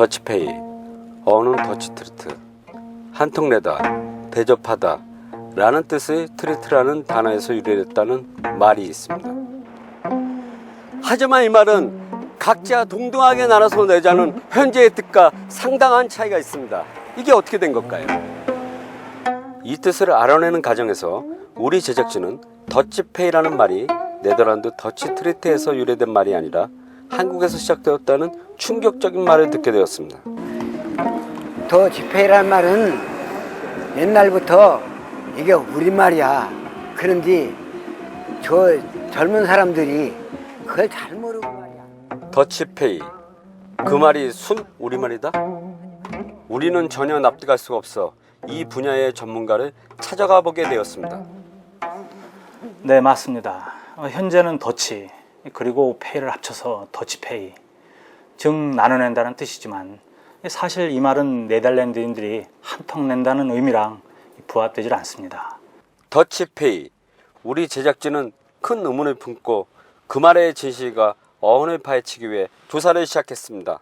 더치페이, 어는 더치트리트, 한턱내다, 대접하다 라는 뜻의 트리트라는 단어에서 유래됐다는 말이 있습니다. 하지만 이 말은 각자 동등하게 나눠서 내자는 현재의 뜻과 상당한 차이가 있습니다. 이게 어떻게 된 걸까요? 이 뜻을 알아내는 과정에서 우리 제작진은 더치페이라는 말이 네덜란드 더치트리트에서 유래된 말이 아니라 한국에서 시작되었다는 충격적인 말을 듣게 되었습니다. 더 지페이란 말은 옛날부터 이게 우리말이야. 그런데 저 젊은 사람들이 그걸 잘 모르고 말이야. 더치페이 그 말이 순 우리말이다? 우리는 전혀 납득할 수가 없어 이 분야의 전문가를 찾아가 보게 되었습니다. 네, 맞습니다. 어, 현재는 더치 그리고 페이를 합쳐서 더치페이 즉 나눠낸다는 뜻이지만 사실 이 말은 네덜란드인들이 한턱 낸다는 의미랑 부합되질 않습니다. 더치페이 우리 제작진은 큰 의문을 품고 그 말의 진실과 어원을 파헤치기 위해 조사를 시작했습니다.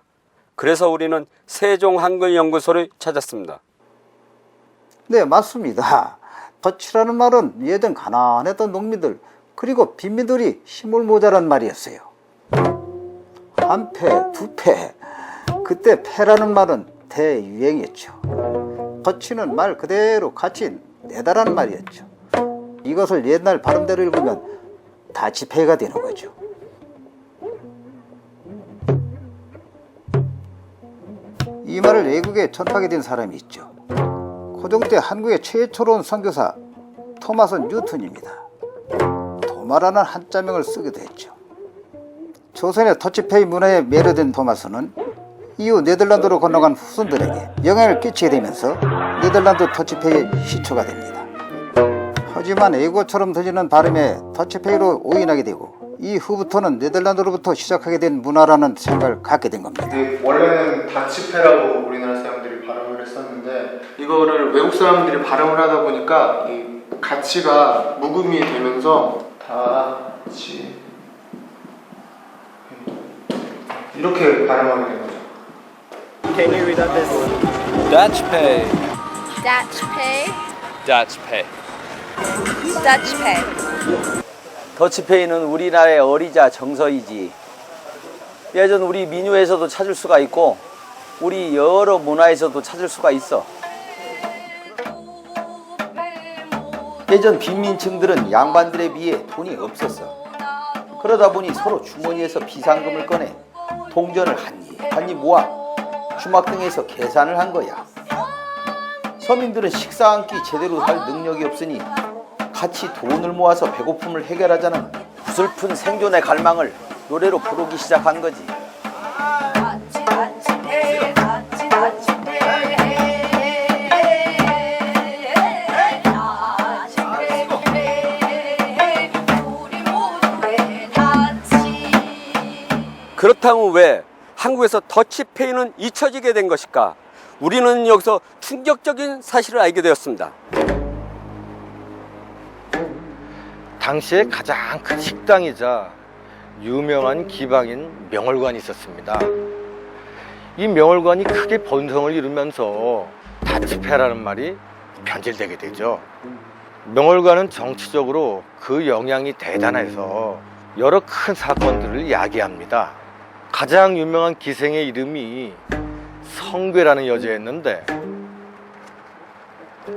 그래서 우리는 세종 한글 연구소를 찾았습니다. 네, 맞습니다. 덫이라는 말은 예전 가난했던 농민들 그리고 빈민들이 힘을 모자란 말이었어요. 한 패, 두 패. 그때 패라는 말은 대유행이었죠. 덫이는 말 그대로 같이 내다라는 말이었죠. 이것을 옛날 발음대로 읽으면 다치패가 되는 거죠. 이 말을 외국에 전파하게 된 사람이 있죠. 고종 때 한국의 최초로 온 선교사 토마스 뉴턴입니다. 도마라는 한자명을 쓰기도 했죠. 조선의 터치페이 문화에 매료된 토마스는 이후 네덜란드로 건너간 후손들에게 영향을 끼치게 되면서 네덜란드 터치페이의 시초가 됩니다. 하지만 외국어처럼 들리는 발음에 터치페이로 오인하게 되고 이 후부터는 네덜란드로부터 시작하게 된 문화라는 생각을 갖게 된 겁니다. 근데 원래는 다치페라고 우리나라 사람들이 발음을 했었는데 이거를 외국 사람들이 발음을 하다 보니까 이 가치가 묵음이 되면서 다치 이렇게 발음하게 된 거죠. Dutch pay. Dutch pay. Dutch pay. Dutch pay. 더치페이는 우리나라의 어리자 정서이지. 예전 우리 민요에서도 찾을 수가 있고 우리 여러 문화에서도 찾을 수가 있어. 예전 빈민층들은 양반들에 비해 돈이 없었어. 그러다 보니 서로 주머니에서 비상금을 꺼내 동전을 한입 한입 모아 주막 등에서 계산을 한 거야. 서민들은 식사 한 끼 제대로 할 능력이 없으니 같이 돈을 모아서 배고픔을 해결하자는 구슬픈 생존의 갈망을 노래로 부르기 시작한 거지. 그렇다면 왜 한국에서 더치페이는 잊혀지게 된 것일까? 우리는 여기서 충격적인 사실을 알게 되었습니다. 당시에 가장 큰 식당이자 유명한 기방인 명월관이 있었습니다. 이 명월관이 크게 번성을 이루면서 다치페라는 말이 변질되게 되죠. 명월관은 정치적으로 그 영향이 대단해서 여러 큰 사건들을 야기합니다. 가장 유명한 기생의 이름이 성괴라는 여자였는데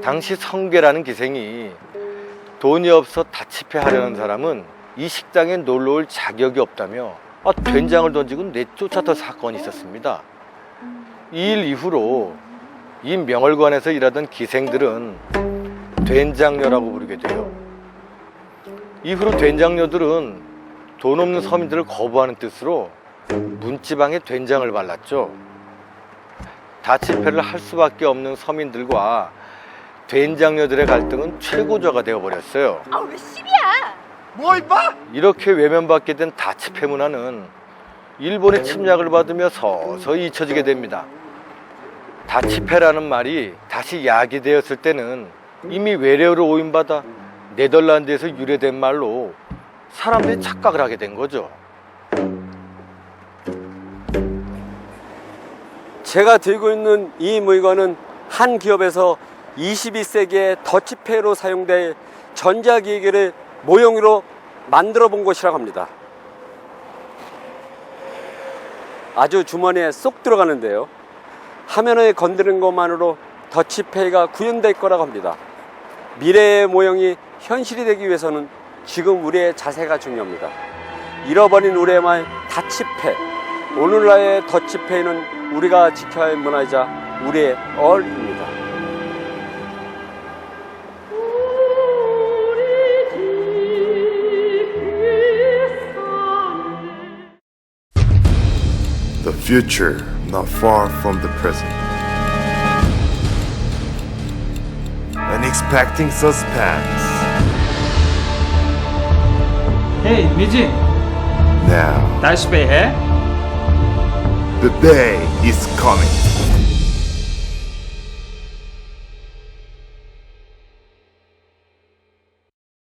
당시 성괴라는 기생이 돈이 없어 다치페 하려는 사람은 이 식당에 놀러 올 자격이 없다며 아, 된장을 던지고 내쫓았던 사건이 있었습니다. 이 일 이후로 이 명월관에서 일하던 기생들은 된장녀라고 부르게 돼요. 이후로 된장녀들은 돈 없는 서민들을 거부하는 뜻으로 문지방에 된장을 발랐죠. 다치페를 할 수밖에 없는 서민들과 된장녀들의 갈등은 최고조가 되어버렸어요. 아, 왜 10이야? 이렇게 외면받게 된 다치페 문화는 일본의 침략을 받으며 서서히 잊혀지게 됩니다. 다치페라는 말이 다시 야기되었을 때는 이미 외래어로 오인받아 네덜란드에서 유래된 말로 사람들이 착각을 하게 된 거죠. 제가 들고 있는 이 물건은 한 기업에서 22세기의 더치페이로 사용될 전자기기를 모형으로 만들어 본 것이라고 합니다. 아주 주머니에 쏙 들어가는데요. 화면을 건드는 것만으로 더치페이가 구현될 거라고 합니다. 미래의 모형이 현실이 되기 위해서는 지금 우리의 자세가 중요합니다. 잃어버린 우리의 말 다치페. 오늘날의 더치페이는 우리가 지켜야 할 문화이자 우리의 얼입니다. The future not far from the present. Unexpected suspense. Hey, 미진, Now, 다시 해. The day is coming.